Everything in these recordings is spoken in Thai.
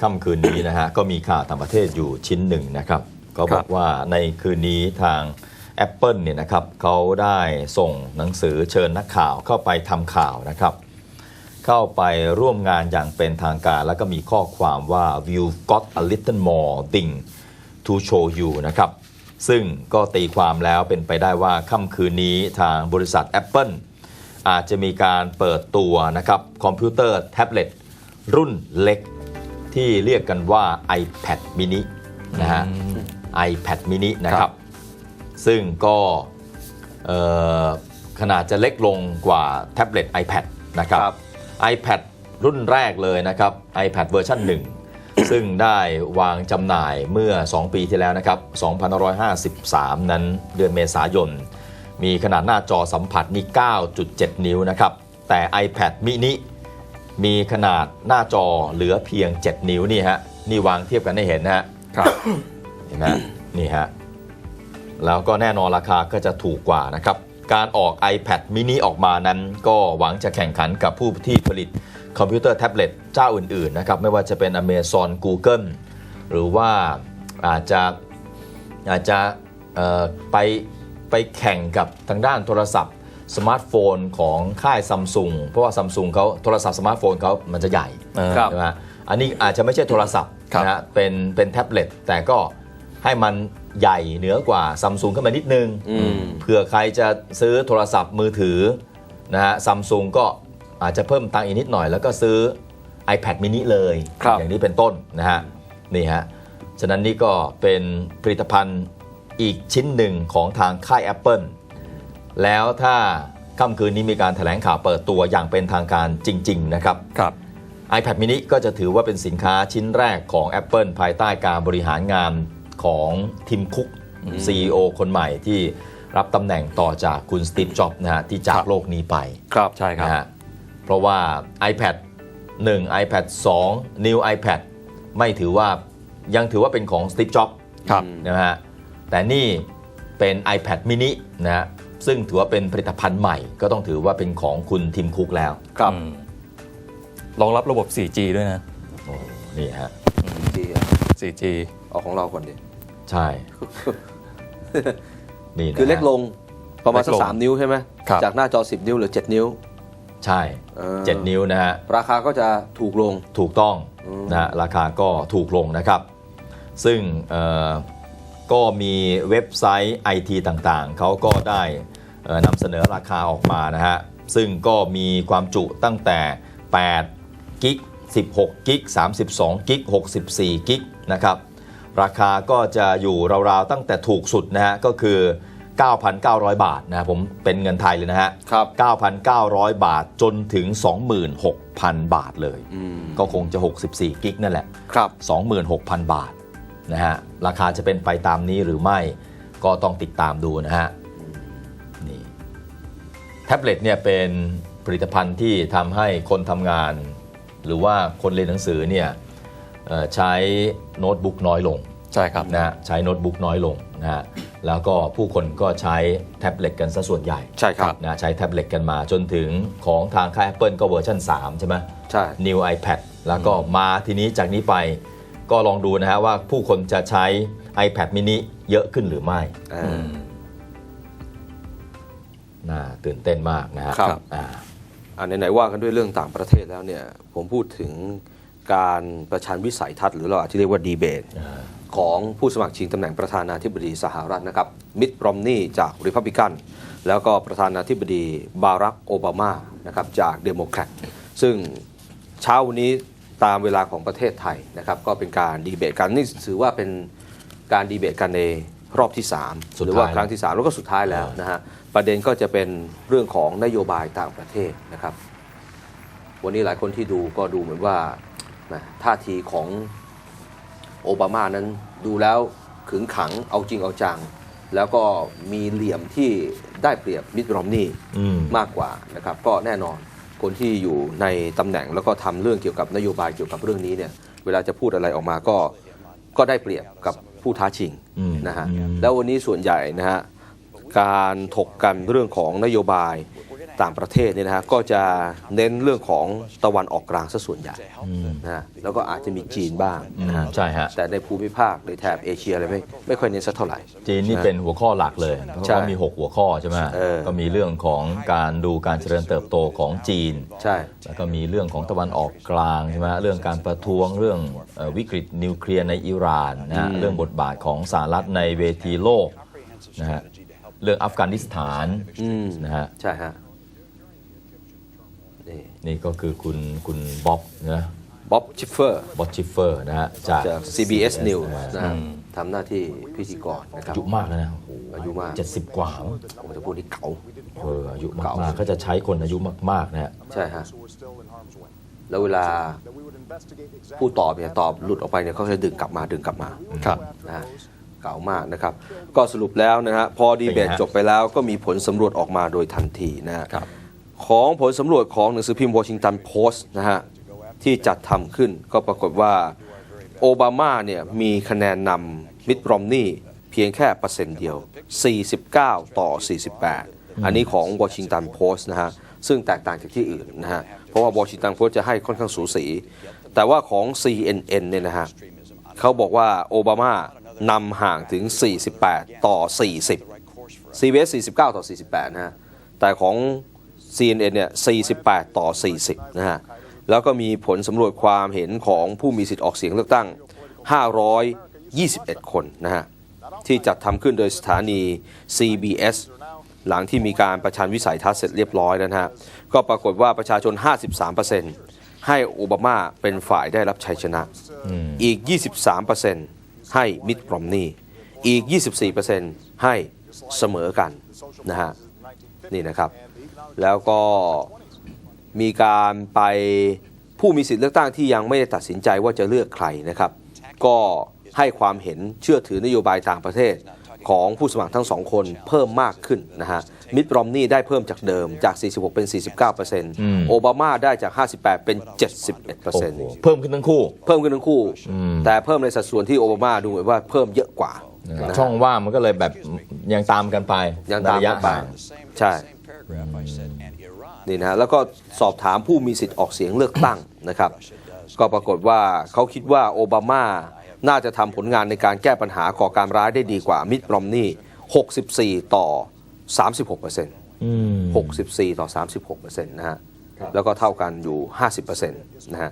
ค่ำคืนนี้นะฮะ ก็มีข่าวต่างประเทศอยู่ชิ้นหนึ่งนะครับ ก็บอกว่าในคืนนี้ทาง Apple เนี่ยนะครับเขาได้ส่งหนังสือเชิญนักข่าวเข้าไปทำข่าวนะครับ เข้าไปร่วมงานอย่างเป็นทางการ แล้วก็มีข้อความว่า we've got a little more thing to show you นะครับ ซึ่งก็ตีความแล้วเป็นไปได้ว่าค่ำคืนนี้ทางบริษัท Apple อาจจะมีการเปิดตัวนะครับคอมพิวเตอร์แท็บเล็ตรุ่นเล็ก ที่เรียกกันว่า iPad mini นะฮะ iPad mini นะครับ ซึ่งก็เอ่อขนาดจะเล็กลงกว่าแท็บเล็ต iPad นะครับครับ iPad รุ่นแรกเลยนะครับ iPad เวอร์ชัน1 ซึ่งได้วางจำหน่ายเมื่อ 2 ปีที่แล้วนะครับ2553 นั้นเดือนเมษายน มีขนาดหน้าจอสัมผัสนี่ 9.7 นิ้วนะครับ แต่ iPad mini มีขนาดหน้าจอเหลือเพียง 7 นิ้วนี่ฮะนี่วางเทียบกันให้เห็นนะฮะครับเห็นไหมนี่ฮะแล้วก็แน่นอนราคาก็จะถูกกว่านะครับ การออก iPad mini ออกมานั้นก็หวังจะแข่งขันกับผู้ที่ผลิตคอมพิวเตอร์แท็บเล็ตเจ้าอื่นๆนะครับไม่ว่าจะเป็น Amazon Google หรือว่าอาจจะอาจจะเอ่อไปไปแข่งกับทางด้านโทรศัพท์ สมาร์ทโฟนของค่ายซัมซุงเพราะว่าซัมซุงเขาโทรศัพท์สมาร์ทโฟนเขามันจะใหญ่ครับใช่ไหมฮะอันนี้อาจจะไม่ใช่โทรศัพท์ครับนะฮะเป็นเป็นแท็บเล็ตแต่ก็ให้มันใหญ่เหนือกว่าซัมซุงขึ้นมานิดนึงอืมเผื่อใครจะซื้อโทรศัพท์มือถือนะฮะซัมซุงก็อาจจะเพิ่มตังค์อีกนิดหน่อย แล้วก็ซื้อ iPad mini เลยครับอย่างนี้เป็นต้นนะฮะนี่ฮะฉะนั้นนี่ก็เป็นผลิตภัณฑ์อีกชิ้นหนึ่งของทางค่าย Apple แล้วถ้าค่ำคืนนี้มีการแถลงข่าวเปิดตัวอย่างเป็นทางการจริง ๆ นะครับครับ iPad mini ก็จะถือว่าเป็นสินค้าชิ้นแรกของ Apple ภายใต้การบริหารงานของทิมคุก CEO คนใหม่ที่รับตำแหน่งต่อจากคุณสตีฟจ็อบนะฮะที่จาคกรับ โลกนี้ไปครับใช่ครับ นะฮะเพราะว่า iPad 1 iPad 2 New iPad ไม่ถือว่ายังถือว่าเป็นของสตีฟจ็อบ ครับ นะฮะแต่นี่เป็น iPad mini นะฮะ ซึ่งถือว่าเป็นผลิตภัณฑ์ใหม่ ก็ต้องถือว่าเป็นของคุณทิมคุกแล้วครับอืมรองรับระบบ 4G ด้วยนะ โอ้นี่ฮะ ดีอะ 4G เอาของเราก่อนดิ ใช่ นี่นะฮะ คือเล็กลงประมาณสักเล็กลงสามนิ้วใช่ไหมครับ จากหน้าจอ 10 นิ้วเหรือ 7 นิ้ว ใช่ เออเจ็ดนิ้วนะฮะ ราคาก็จะถูกลง ถูกต้องอืม นะฮะราคาก็ถูกลงนะครับ ซึ่งเอ่อ ก็มีเว็บไซต์ไอทีต่างๆ เขาก็ได้เอ่อนำเสนอราคาออกมานะฮะ ซึ่งก็มีความจุตั้งแต่ 8 กิก 16 กิก 32 กิก 64 กิกนะครับ ราคาก็จะอยู่ราวๆ ตั้งแต่ถูกสุดนะฮะ ก็คือ 9,900 บาทนะผมเป็นเงินไทยเลยนะฮะครับ9,900 บาทจนถึง 26,000 บาทเลยอืมก็คงจะ 64 กิกนั่นแหละครับ26,000 บาท นะฮะราคาจะเป็นไปตามนี้หรือไม่ก็ต้องติดตามดูนะฮะนี่แท็บเล็ตเนี่ยเป็นผลิตภัณฑ์ที่ทำให้คนทำงาน หรือว่าคนเรียนหนังสือเนี่ยเอ่อใช้โน้ตบุ๊กน้อยลงใช่ครับนะฮะใช้โน้ตบุ๊กน้อยลงนะฮะแล้วก็ผู้คนก็ใช้แท็บเล็ตกันซะส่วนใหญ่ใช่ครับนะใช้แท็บเล็ตกันมาจนถึงของทางค่าย Apple ก็เวอร์ชัน3 ใช่ไหมใช่ New iPad แล้วก็มาทีนี้จากนี้ไป ก็ลองดูนะฮะว่าผู้คนจะใช้ iPad mini เยอะขึ้นหรือไม่อ่าน่าตื่นเต้นมากนะฮะครับ อ่า อ่าไหนๆว่ากันด้วยเรื่องต่างประเทศแล้วเนี่ย ผมพูดถึงการประชันวิสัยทัศน์หรือเราอาจจะเรียกว่าดีเบต ของผู้สมัครชิงตำแหน่งประธานาธิบดีสหรัฐนะครับ มิตรรอมนี่จากริพับลิกัน แล้วก็ประธานาธิบดีบารักโอบามานะครับจากเดโมแครตซึ่งเช้าวันนี้ ตามเวลาของประเทศไทยนะครับก็เป็นการดีเบตกันนี่ถือว่าเป็นการดีเบตกันในรอบที่3สุดหรือว่าท้ายครั้งที่ 3 แล้วก็สุดท้ายแล้วนะฮะประเด็นก็จะเป็นเรื่องของนโยบายต่างประเทศนะครับ วันนี้หลายคนที่ดูก็ดูเหมือนว่าแหมท่าทีของโอบามานั้นดูแล้วขึงขังเอาจริงเอาจัง แล้วก็มีเหลี่ยมที่ได้เปรียบมิตรรอมนี่อืมมากกว่านะครับ ก็แน่นอน คนที่อยู่ในตำแหน่งแล้วก็ทำเรื่องเกี่ยวกับนโยบายเกี่ยวกับเรื่องนี้เนี่ยเวลาจะพูดอะไรออกมาก็ก็ได้เปรียบกับผู้ท้าชิงอืมนะฮะอืมแล้ววันนี้ส่วนใหญ่นะฮะการถกกันเรื่องของนโยบาย ต่างประเทศเนี่ยนะฮะก็จะเน้นเรื่องของตะวันออกกลางซะส่วนใหญ่นะฮะแล้วก็อาจจะมีจีนบ้างนะฮะใช่ฮะ แต่ในภูมิภาคในแถบเอเชียอะไรไม่ไม่ค่อยเน้นสักเท่าไหร่ จีนนี่เป็นหัวข้อหลักเลยเพราะใช่เขามี 6 หัวข้อใช่ไหมเออ ก็มีเรื่องของการดูการเจริญเติบโตของจีน ใช่ แล้วก็มีเรื่องของตะวันออกกลางใช่ไหมเรื่องการประท้วงเรื่องเอ่อวิกฤตนิวเคลียร์ในอิหร่านนะฮะเรื่องบทบาทของสหรัฐในเวทีโลกนะฮะเรื่องอัฟกานิสถานอืมนะฮะ ใช่ฮะนี่ นี่ก็คือคุณคุณบ๊อบนะบ๊อบชิฟเฟอร์บ๊อบชิฟเฟอร์นะฮะจากจาก CBS News นะฮะทำหน้าที่พิธีกรนะครับอายุมากแล้วนะโอ้โหอายุมากเจ็ดสิบกว่ามั้งผมจะพูดที่เก่าเอออายุมากๆเขาจะใช้คนอายุมากๆนะฮะใช่ฮะแล้วเวลาพูดตอบเนี่ยตอบหลุดออกไปเนี่ยเขาจะดึงกลับมาดึงกลับมาครับนะฮะเก่ามากนะครับ ก็สรุปแล้วนะฮะพอดีเบตเป็นไงฮะจบไปแล้วก็มีผลสำรวจออกมาโดยทันทีนะฮะครับ ของผลสำรวจของหนังสือพิมพ์วอชิงตันโพสต์นะฮะที่จัดทำขึ้นก็ปรากฏว่าโอบามาเนี่ยมีคะแนนนำมิตรรอมนี่เพียงแค่เปอร์เซ็นต์เดียว 49 ต่อ 48 อันนี้ของวอชิงตันโพสต์นะฮะซึ่งแตกต่างจากที่อื่นนะฮะเพราะว่าวอชิงตันโพสต์จะให้ค่อนข้างสูสี แต่ว่าของ CNN เนี่ยนะฮะเขาบอกว่าโอบามานำห่างถึง 48 ต่อ 40 CBS 49 ต่อ 48 นะฮะแต่ของ CNN เนี่ย 48 ต่อ 40 นะฮะ แล้วก็มีผลสำรวจความเห็นของผู้มีสิทธิ์ออกเสียงเลือกตั้ง 521 คนนะฮะ ที่จัดทำขึ้นโดยสถานี CBS หลังที่มีการประชันวิสัยทัศน์เสร็จเรียบร้อยแล้วนะฮะ ก็ปรากฏว่าประชาชน 53%ให้โอบามาเป็นฝ่ายได้รับชัยชนะ อีก 23%ให้มิตรรอมนี่อีก 24%ให้เสมอกันนะฮะ นี่นะครับ แล้วก็มีการไปผู้มีสิทธิ์เลือกตั้งที่ยังไม่ได้ตัดสินใจว่าจะเลือกใครนะครับ ก็ให้ความเห็นเชื่อถือนโยบายต่างประเทศของผู้สมัครทั้งสองคนเพิ่มมากขึ้นนะฮะ มิตรรอมนี่ได้เพิ่มจากเดิมจาก 46 เป็น 49%โอบามาได้จาก 58 เป็นโอ้โห71%เพิ่มขึ้นทั้งคู่ เพิ่มขึ้นทั้งคู่ แต่เพิ่มในสัดส่วนที่โอบามาดูเหมือนว่าเพิ่มเยอะกว่านะฮะช่องว่างมันก็เลยแบบยังตามกันไปยังตามระยะกันไปห่างใช่ นี่นะฮะแล้วก็สอบถามผู้มีสิทธิ์ออกเสียงเลือกตั้งนะครับ ก็ปรากฏว่าเขาคิดว่าโอบามาน่าจะทำผลงานในการแก้ปัญหาก่อการร้ายได้ดีกว่ามิตรรอมนี่ 64 ต่อ 36เปอร์เซ็นต์อืม64 ต่อ 36เปอร์เซ็นต์นะฮะแล้วก็เท่ากันอยู่ 50เปอร์เซ็นต์นะฮะ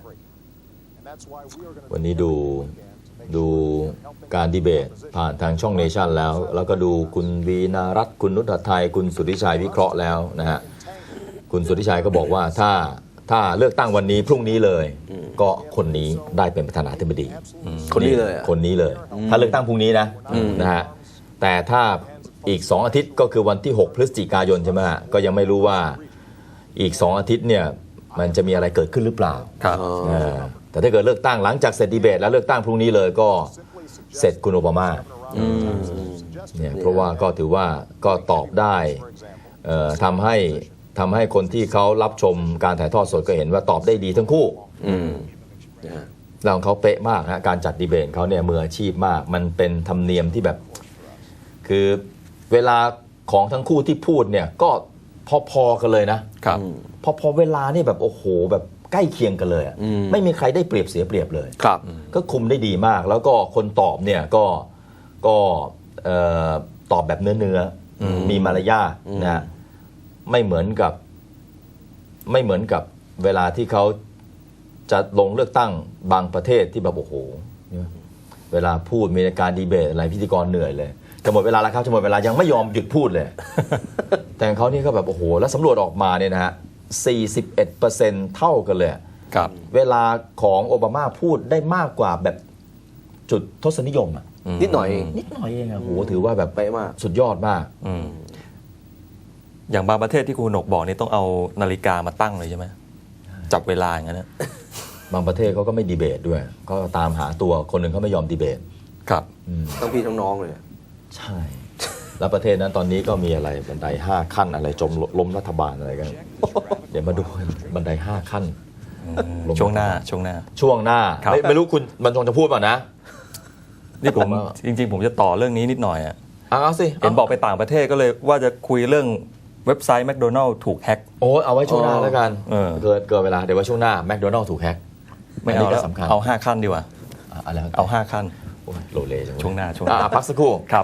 วันนี้ดู ดูการดีเบตผ่านทางช่องเนชั่นแล้ว แล้วก็ดูคุณวีนารัตน์คุณนุชไทย คุณสุทธิชัยวิเคราะห์แล้วนะฮะคุณสุทธิชัยก็บอกว่าถ้าถ้าเลือกตั้งวันนี้พรุ่งนี้เลย ก็คนนี้ได้เป็นประธานาธิบดีคนนี้เลยอะคนนี้เลย ถ้าเลือกตั้งพรุ่งนี้นะนะฮะแต่ถ้าอีก 2 อาทิตย์ก็คือวันที่ 6 พฤศจิกายนใช่ไหมฮะก็ยังไม่รู้ว่าอีก 2 อาทิตย์เนี่ย มันจะมีอะไรเกิดขึ้นหรือเปล่าครับเออแต่ถ้าเกิดเลือกตั้งหลังจากเสร็จดีเบต แล้วเลือกตั้งพรุ่งนี้เลยก็เสร็จคุณโอบามาเนี่ยเพราะว่าก็ถือว่าก็ตอบได้เอ่อทำให้ทำให้คนที่เขารับชมการถ่ายทอดสดก็เห็นว่าตอบได้ดีทั้งคู่ อืมนะฮะแล้วของเขาเป๊ะมากฮะการจัดดีเบตของเขาเนี่ยมืออาชีพมาก มันเป็นธรรมเนียมที่แบบ คือเวลาของทั้งคู่ที่พูดเนี่ยก็ พอๆกันเลยนะครับพอพอเวลานี่แบบโอ้โหแบบใกล้เคียงกันเลยอะอืมไม่มีใครได้เปรียบเสียเปรียบเลย ครับ ก็คุมได้ดีมาก แล้วก็คนตอบเนี่ยก็ก็เอ่อตอบแบบเนื้อเนื้ออมีมารยาทนะฮะไม่เหมือนกับ ไม่เหมือนกับเวลาที่เขาจะลงเลือกตั้งบางประเทศที่แบบโอ้โหเนี่ยเวลาพูดมีการดีเบตอะไรพิธีกรเหนื่อยเลย จะหมดเวลาแล้วครับจะหมดเวลายังไม่ยอมหยุดพูดเลย แต่ของเขานี่ก็แบบโอ้โหแล้วสำรวจออกมาเนี่ยนะฮะ41%เท่ากันเลย ครับเวลาของโอบามาพูดได้มากกว่าแบบจุดทศนิยมอะนิดหน่อยเองนิดหน่อยเองอะโหถือว่าแบบเป๊ะมากสุดยอดมาก อืมอย่างบางประเทศที่คุณหนกบอกนี่ต้องเอานาฬิกามาตั้งเลยใช่ไหมจับเวลาอย่างนั้นนะบางประเทศเขาก็ไม่ดีเบตด้วยก็ตามหาตัวคนหนึ่งเขาไม่ยอมดีเบต ครับ ทั้งพี่ทั้งน้องเลย ใช่ แล้วประเทศนั้นตอนนี้ก็มีอะไรบันไดห้าขั้นอะไรจมล้มรัฐบาลอะไรกันเดี๋ยวมาดูกันบันไดห้าขั้นลงช่วงหน้าช่วงหน้า ช่วงหน้าครับไม่ไม่รู้คุณบรรจงจะพูดเปล่านะนี่ผมผมว่าจริง ๆ ผมจะต่อเรื่องนี้นิดหน่อยอะเอาเอาสิเห็นบอกไปต่างประเทศก็เลยว่าจะคุยเรื่องเว็บไซต์แมคโดนัลล์ถูกแฮ็กโอ้ยเอาไว้ช่วงหน้าแล้วกันเออเกิดเกิดเวลาเดี๋ยวว่าช่วงหน้าแมคโดนัลล์ถูกแฮ็กไม่นเอานี้แล้ก็วสำคัญเอาห้าขั้นดีกว่าอะอะไรเอาห้าขั้นโอ้ยโลเลจังเลยช่วงหน้าช่วงหน้าอะพักสักครู่ครับ